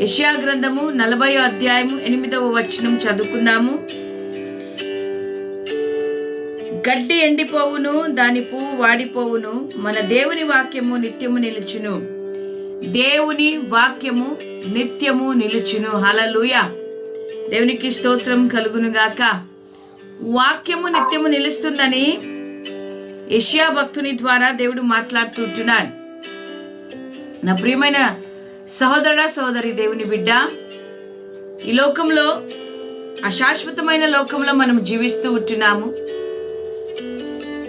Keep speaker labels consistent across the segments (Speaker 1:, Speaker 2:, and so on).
Speaker 1: యషియా గ్రంథము నలభై అధ్యాయము ఎనిమిదవ వచనం చదువుకుందాము. గడ్డి ఎండిపోవును దాని పువ్వు వాడిపోవును మన దేవుని వాక్యము నిత్యము నిలుచును. దేవుని వాక్యము నిత్యము నిలుచును. హలలుయ దేవునికి స్తోత్రం కలుగును గాక వాక్యము నిత్యము నిలుస్తుందని యెషయా భక్తుని ద్వారా దేవుడు మాట్లాడుతుంటున్నాడు నా ప్రియమైన సహోదర సోదరి దేవుని బిడ్డ ఈ లోకంలో అశాశ్వతమైన లోకంలో మనం జీవిస్తూ ఉంటున్నాము.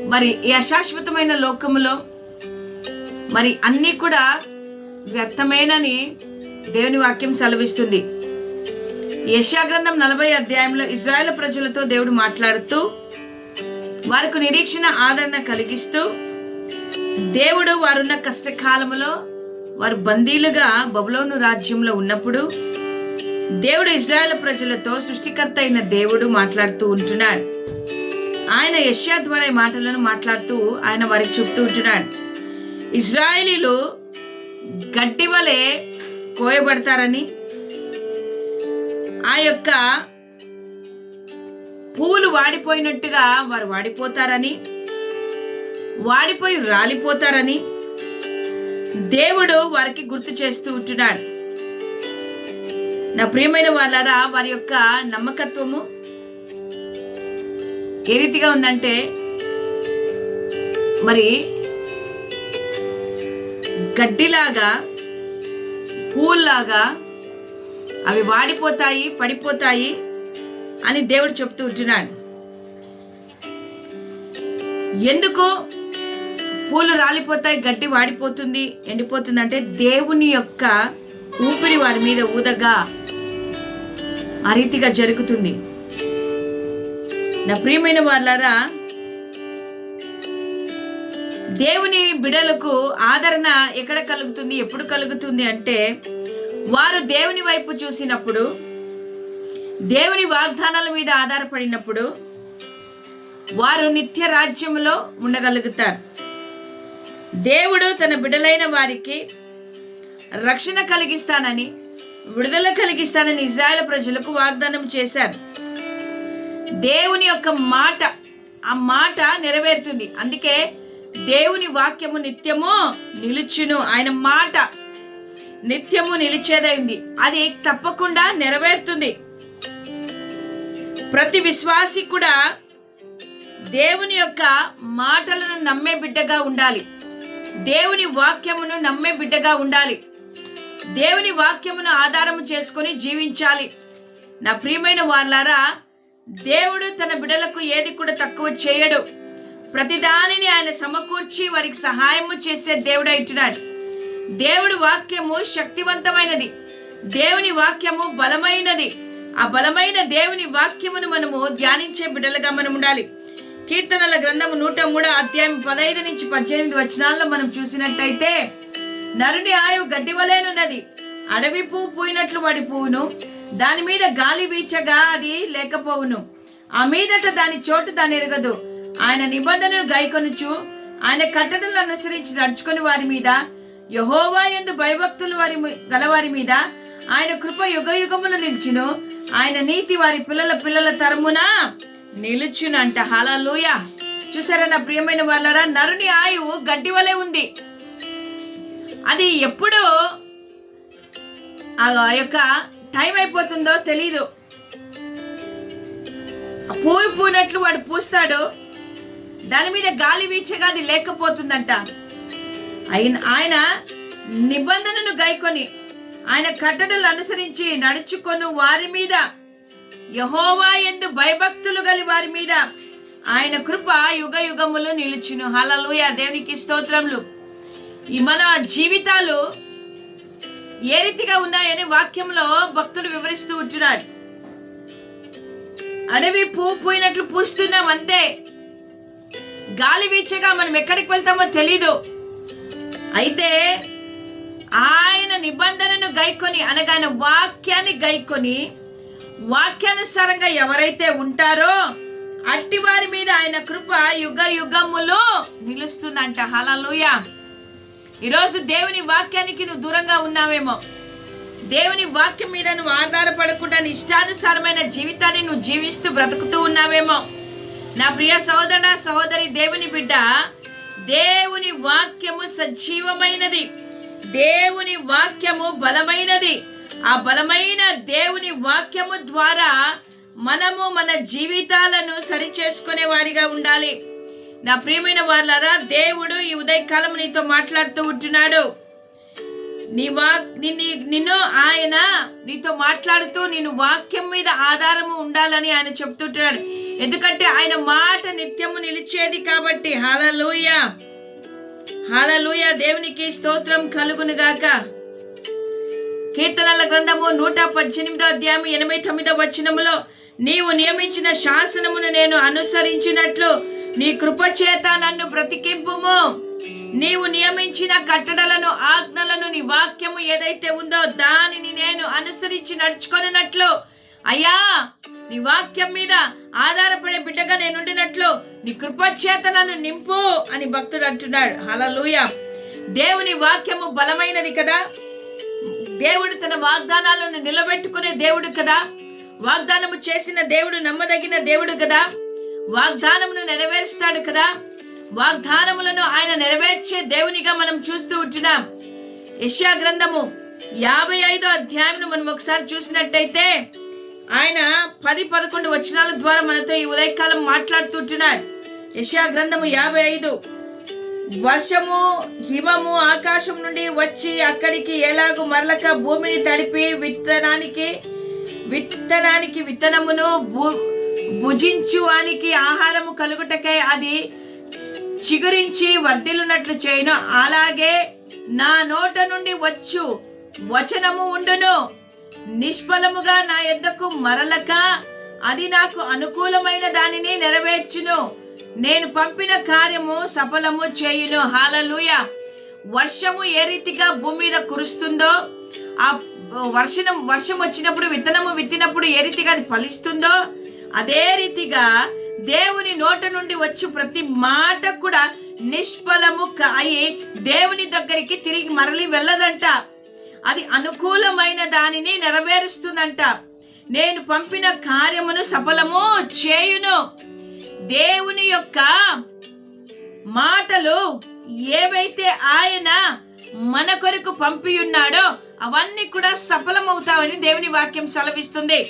Speaker 1: మరి ఈ అశాశ్వతమైన లోకములో మరి అన్నీ కూడా వ్యర్థమేనని దేవుని వాక్యం సెలవిస్తుంది. యశాగ్రంథం నలభై అధ్యాయంలో ఇజ్రాయెల్ ప్రజలతో దేవుడు మాట్లాడుతూ వారికి నిరీక్షణ ఆదరణ కలిగిస్తూ దేవుడు వారున్న కష్టకాలములో వారు బందీలుగా బబులోను రాజ్యంలో ఉన్నప్పుడు దేవుడు ఇజ్రాయెల్ ప్రజలతో సృష్టికర్త అయిన దేవుడు మాట్లాడుతూ ఉంటున్నాడు. ఆయన యష్యా ద్వారా మాటలను మాట్లాడుతూ ఆయన వారికి చెప్తూ ఉంటున్నాడు. ఇజ్రాయేలీలు గడ్డి వలె కోయబడతారని ఆ యొక్క పువ్వులు వాడిపోయినట్టుగా వారు వాడిపోతారని వాడిపోయి రాలిపోతారని దేవుడు వారికి గుర్తు చేస్తూ ఉంటున్నాడు. నా ప్రియమైన వాళ్ళారా వారి యొక్క నమ్మకత్వము ఏ రీతిగా ఉందంటే మరి గడ్డిలాగా పూల్లాగా అవి వాడిపోతాయి పడిపోతాయి అని దేవుడు చెప్తూ ఉంటున్నాడు. ఎందుకు పూలు రాలిపోతాయి గడ్డి వాడిపోతుంది ఎండిపోతుంది అంటే దేవుని యొక్క ఊపిరి వారి మీద ఊదగా ఆ రీతిగా జరుగుతుంది. నా ప్రియమైన వాళ్ళారా దేవుని బిడలకు ఆదరణ ఎక్కడ కలుగుతుంది ఎప్పుడు కలుగుతుంది అంటే వారు దేవుని వైపు చూసినప్పుడు దేవుని వాగ్దానాల మీద ఆధారపడినప్పుడు వారు నిత్య రాజ్యంలో ఉండగలుగుతారు. దేవుడు తన బిడలైన వారికి రక్షణ కలిగిస్తానని విడుదల కలిగిస్తానని ఇజ్రాయెల్ ప్రజలకు వాగ్దానం చేశారు. దేవుని యొక్క మాట ఆ మాట నెరవేరుతుంది. అందుకే దేవుని వాక్యము నిత్యము నిలుచును. ఆయన మాట నిత్యము నిలిచేదైంది. అది తప్పకుండా నెరవేరుతుంది. ప్రతి విశ్వాసి కూడా దేవుని యొక్క మాటలను నమ్మే బిడ్డగా ఉండాలి. దేవుని వాక్యమును నమ్మే బిడ్డగా ఉండాలి. దేవుని వాక్యమును ఆధారం చేసుకొని జీవించాలి. నా ప్రియమైన వాళ్ళారా దేవుడు తన బిడలకు ఏది కూడా తక్కువ చేయడు. ప్రతిదానిని ఆయన సమకూర్చి వారికి సహాయము చేసే దేవుడు అంటున్నాడు దేవుడి వాక్యము శక్తివంతమైనది. దేవుని వాక్యము బలమైనది. ఆ బలమైన దేవుని వాక్యమును మనము ధ్యానించే బిడ్డలుగా మనం ఉండాలి. కీర్తనల గ్రంథము నూట మూడో అధ్యాయం పదహైదు నుంచి పద్దెనిమిది వచనాల్లో మనం చూసినట్టయితే నరుని ఆయువు గడ్డి వలేనున్నది అడవి పువ్వు పూయినట్లు వాడి పువ్వును దాని మీద గాలి వీచగా అది లేకపోవును. ఆ మీదట దాని చోటు దాని ఎరగదు. ఆయన నిబంధనను గైకొనుచు ఆయన కట్టడలను అనుసరించి నడుచుకుని వారి మీద యహోవా ఎందు భయభక్తులు వారి గలవారి మీద ఆయన కృప యుగ యుగములు నిలిచిను. ఆయన నీతి వారి పిల్లల పిల్లల తరమున నిలుచునంట. హలలుయ చూసారా నా ప్రియమైన వాళ్ళరా? నరుని ఆయువు గడ్డి వలె ఉంది. అది ఎప్పుడు ఆ యొక్క టైం అయిపోతుందో తెలీదు. ఆ పూనట్లు వాడు పూస్తాడు. దాని మీద గాలి వీచగా అది లేకపోతుందంట. ఆయన ఆయన నిబంధనను గైకొని ఆయన కట్టడలు అనుసరించి నడుచుకొని వారి మీద యహోవా ఎందు భయభక్తులు గలి వారి మీద ఆయన కృప యుగ యుగములు నిలుచును. హలలుయ దేవునికి స్తోత్రములు. ఈ మన జీవితాలు ఏ రీతిగా ఉన్నాయని వాక్యంలో భక్తుడు వివరిస్తూ ఉంటున్నాడు. అడవి పువ్వు పోయినట్లు పూస్తున్నాం అంతే. గాలి వీచగా మనం ఎక్కడికి వెళ్తామో తెలీదు. అయితే ఆయన నిబంధనను గైకొని అనగా ఆయన వాక్యాన్ని గైకొని వాక్యానుసారంగా ఎవరైతే ఉంటారో అట్టి వారి మీద ఆయన కృప యుగ యుగములో నిలుస్తుందంట. హలలుయ ఈరోజు దేవుని వాక్యానికి నువ్వు దూరంగా ఉన్నావేమో. దేవుని వాక్యం మీద నువ్వు ఆధారపడకుండా ఇష్టానుసారమైన జీవితాన్ని నువ్వు జీవిస్తూ బ్రతుకుతూ ఉన్నావేమో. నా ప్రియ సహోదర సహోదరి దేవుని బిడ్డ దేవుని వాక్యము సజీవమైనది. దేవుని వాక్యము బలమైనది. ఆ బలమైన దేవుని వాక్యము ద్వారా మనము మన జీవితాలను సరిచేసుకునే వారిగా ఉండాలి. నా ప్రియమైన వాళ్ళరా దేవుడు ఈ ఉదయకాలం నీతో మాట్లాడుతూ ఉంటున్నాడు. నీ వాక్ నిన్ను నిన్ను ఆయన నీతో మాట్లాడుతూ నేను వాక్యం మీద ఆధారము ఉండాలని ఆయన చెప్తుంటున్నాడు. ఎందుకంటే ఆయన మాట నిత్యము నిలిచేది కాబట్టి. హలలుయ హలలుయ దేవునికి స్తోత్రం కలుగును గాక కీర్తనల గ్రంథము నూట పద్దెనిమిదో అధ్యాయం ఎనభై తొమ్మిదో వచనములో నీవు నియమించిన శాసనమును నేను అనుసరించినట్లు నీ కృపచేత నన్ను బ్రతికింపుము. నీవు నియమించిన కట్టడలను ఆజ్ఞలను నీ వాక్యము ఏదైతే ఉందో దానిని నేను అనుసరించి నడుచుకొనున్నట్లు అయ్యా నీ వాక్యం మీద ఆధారపడే బిడ్డగా నేను ఉండినట్లు నీ కృపచేత నన్ను నింపు అని భక్తుడు అంటున్నాడు. హలలుయ దేవుని వాక్యము బలమైనది కదా. దేవుడు తన వాగ్దానాలను నిలబెట్టుకునే దేవుడు కదా. వాగ్దానము చేసిన దేవుడు నమ్మదగిన దేవుడు కదా. వాగ్దానమును నెరవేరుస్తాడు కదా. వాగ్దానములను ఆయన నెరవేర్చే దేవునిగా మనం చూస్తూ ఉంటున్నాం. యష్యా గ్రంథము యాభై ఐదో అధ్యాయం మనం ఒకసారి చూసినట్టయితే ఆయన పది పదకొండు వచనాల ద్వారా మనతో ఈ ఉదయకాలం మాట్లాడుతుంటున్నాడు యష్యా గ్రంథము యాభై ఐదు వర్షము హిమము ఆకాశం నుండి వచ్చి అక్కడికి ఎలాగూ మరలక భూమిని తడిపి విత్తనానికి విత్తనానికి విత్తనమును భుజించువానికి ఆహారము కలుగుటకై అది చిగురించి వర్ధిల్లునట్లు చేయను. అలాగే నా నోట నుండి వచ్చు వచనము ఉండును. నిష్ఫలముగా నా యొద్దకు మరలక అది నాకు అనుకూలమైన దానిని నెరవేర్చును. నేను పంపిన కార్యము సఫలము చేయును. హాలలుయ వర్షము ఏ రీతిగా భూమి మీద కురుస్తుందో ఆ వర్షం వర్షం వచ్చినప్పుడు విత్తనము విత్తినప్పుడు ఏ రీతిగా అది ఫలిస్తుందో అదే రీతిగా దేవుని నోట నుండి వచ్చి ప్రతి మాట కూడా నిష్ఫలము క- అయి దేవుని దగ్గరికి తిరిగి మరలి వెళ్ళదంట. అది అనుకూలమైన దానిని నెరవేరుస్తుందంట. నేను పంపిన కార్యమును సఫలము చేయును. దేవుని యొక్క మాటలు ఏవైతే ఆయన మన కొరకు పంపి ఉన్నాడో అవన్నీ కూడా సఫలమవుతావని దేవుని వాక్యం సెలవిస్తుంది.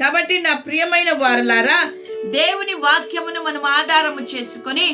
Speaker 1: కాబట్టి నా ప్రియమైన వారులారా దేవుని వాక్యమును మనం ఆధారము చేసుకొని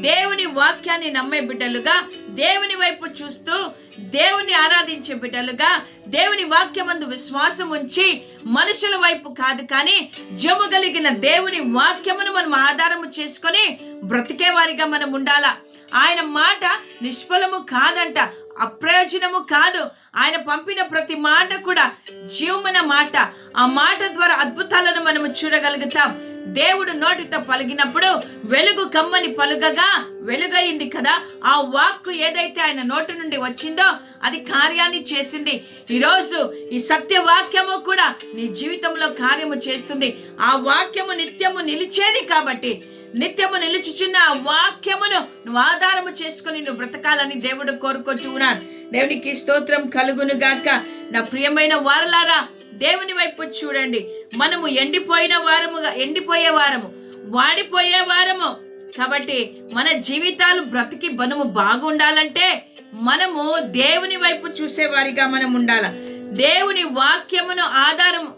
Speaker 1: దేవుని వాక్యాన్ని నమ్మే బిడ్డలుగా దేవుని వైపు చూస్తూ దేవుని ఆరాధించే బిడ్డలుగా దేవుని వాక్యమందు విశ్వాసం ఉంచి మనుషుల వైపు కాదు కానీ జము కలిగిన దేవుని వాక్యమును మనం ఆధారము చేసుకొని బ్రతికే వారిగా మనం ఉండాలా? ఆయన మాట నిష్ఫలము కాదంట. అప్రయోజనము కాదు. ఆయన పంపిన ప్రతి మాట కూడా జీవమైన మాట. ఆ మాట ద్వారా అద్భుతాలను మనము చూడగలుగుతాం. దేవుడు నోటితో పలిగినప్పుడు వెలుగు కమ్మని పలుగగా వెలుగయింది కదా. ఆ వాక్కు ఏదైతే ఆయన నోటి నుండి వచ్చిందో అది కార్యాన్ని చేసింది. ఈరోజు ఈ సత్య వాక్యము కూడా నీ జీవితంలో కార్యము చేస్తుంది. ఆ వాక్యము నిత్యము నిలిచేది కాబట్టి నిత్యము నిలుచుచున్న వాక్యమును నువ్వు ఆధారము చేసుకుని నువ్వు బ్రతకాలని దేవుడు కోరుకొచ్చు ఉన్నాడు. దేవునికి స్తోత్రం కలుగును గాక. నా ప్రియమైన వారలారా దేవుని వైపు చూడండి. మనము ఎండిపోయిన వారముగా ఎండిపోయే వారము. వాడిపోయే వారము. కాబట్టి మన జీవితాలు బ్రతికి బనుము బాగుండాలంటే మనము దేవుని వైపు చూసేవారిగా మనం ఉండాల. దేవుని వాక్యమును ఆధారం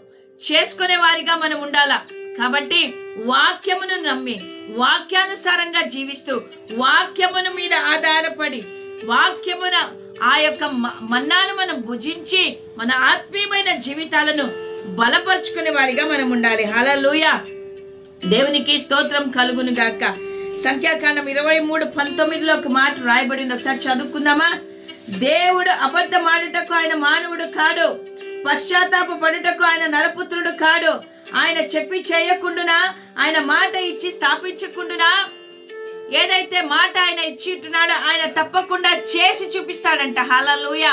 Speaker 1: చేసుకునే వారిగా మనం ఉండాలా. కాబట్టి వాక్యమును నమ్మి వాక్యానుసారంగా జీవిస్తూ వాక్యమును మీద ఆధారపడి వాక్యమున ఆ యొక్క మ- మన్నాను మనం భుజించి మన ఆత్మీయమైన జీవితాలను బలపరుచుకునే వారిగా మనం ఉండాలి. హలలుయ దేవునికి స్తోత్రం కలుగును గాక. సంఖ్యాకాండం ఇరవై మూడు పంతొమ్మిదిలో ఒక మాట రాయబడింది. ఒకసారి చదువుకుందామా? దేవుడు అబద్ధమాడుటకు ఆయన మానవుడు కాడు. పశ్చాత్తాప పడుటకు ఆయన నరపుత్రుడు కాడు. ఆయన చెప్పి చేయకుండునా? ఆయన మాట ఇచ్చి స్థాపించకుండునా? ఏదైతే మాట ఆయన ఇచ్చిట్టున్నాడో ఆయన తప్పకుండా చేసి చూపిస్తాడంట. హలలుయ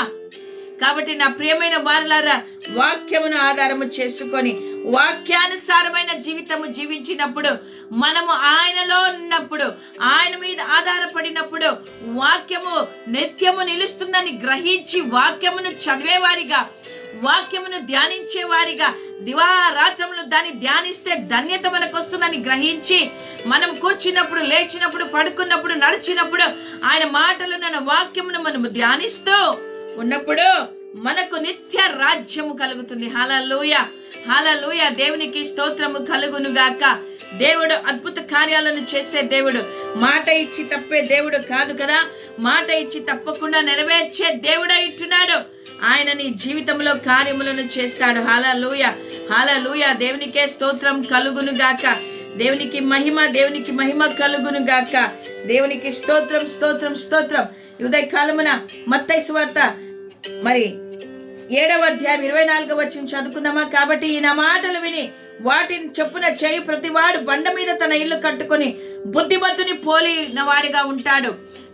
Speaker 1: కాబట్టి నా ప్రియమైన వారులారా వాక్యమును ఆధారము చేసుకొని వాక్యానుసారమైన జీవితము జీవించినప్పుడు మనము ఆయనలో ఉన్నప్పుడు ఆయన మీద ఆధారపడినప్పుడు వాక్యము నిత్యము నిలుస్తుందని గ్రహించి వాక్యమును చదివేవారిగా వాక్యమును ధ్యానించే వారిగా దివారాత్రములు దాన్ని ధ్యానిస్తే ధన్యత మనకు వస్తుందని గ్రహించి మనం కూర్చున్నప్పుడు లేచినప్పుడు పడుకున్నప్పుడు నడిచినప్పుడు ఆయన మాటలు నన్న వాక్యమును మనము ధ్యానిస్తూ ఉన్నప్పుడు మనకు నిత్య రాజ్యము కలుగుతుంది. హలలుయ హలలుయ దేవునికి స్తోత్రము కలుగును గాక దేవుడు అద్భుత కార్యాలను చేసే దేవుడు. మాట ఇచ్చి తప్పే దేవుడు కాదు కదా? మాట ఇచ్చి తప్పకుండా నెరవేర్చే దేవుడు ఇట్టున్నాడు ఆయన నీ జీవితంలో కార్యములను చేస్తాడు. హాలూయ హాలూయ దేవునికే స్తోత్రం కలుగును గాక. దేవునికి మహిమ దేవునికి మహిమ కలుగును గాక. దేవునికి స్తోత్రం స్తోత్రం స్తోత్రం. ఉదయ కాలమున మత్తయి మరి ఏడవ అధ్యాయం ఇరవై నాలుగవ వచ్చిన చదువుకుందామా? కాబట్టి ఈ మాటలు విని వాటిని చొప్పున చేయి ప్రతివాడు బండ మీద తన ఇల్లు కట్టుకొని బుద్ధిమంతుని పోలిన వాడిగా ఉంటాడు.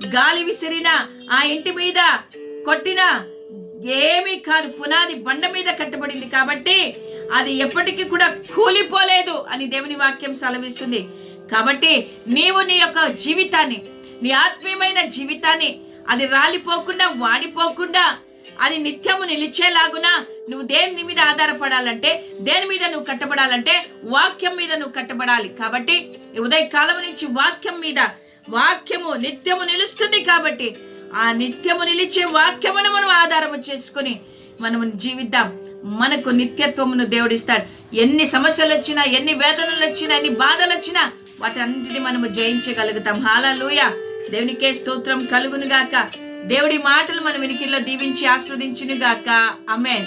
Speaker 1: గాలి విసిరిన ఆ ఇంటి మీద కొట్టిన ఏమీ కాదు. పునాది బండ మీద కట్టబడింది కాబట్టి అది ఎప్పటికీ కూడా కూలిపోలేదు అని దేవుని వాక్యం సెలవిస్తుంది. కాబట్టి నీవు నీ యొక్క జీవితాన్ని నీ ఆత్మీయమైన జీవితాన్ని అది రాలిపోకుండా వాడిపోకుండా అది నిత్యము నిలిచేలాగునా నువ్వు దేని మీద ఆధారపడాలంటే దేని మీద నువ్వు కట్టబడాలంటే వాక్యం మీద నువ్వు కట్టబడాలి. కాబట్టి ఉదయకాలం ఉదయ కాలం నుంచి వాక్యం మీద వాక్యము నిత్యము నిలుస్తుంది కాబట్టి ఆ నిత్యము నిలిచే వాక్యమును మనం ఆధారము చేసుకొని మనము జీవిద్దాం. మనకు నిత్యత్వమును దేవుడిస్తాడు. ఎన్ని సమస్యలు వచ్చినా ఎన్ని వేదనలు వచ్చినా ఎన్ని బాధలు వచ్చినా వాటన్నిటిని మనము జయించగలుగుతాం. హాలూయ! దేవునికే స్తోత్రం కలుగును గాక దేవుడి మాటలు మన వినికిల్లో దీవించి ఆస్వాదించునుగాక. అమెన్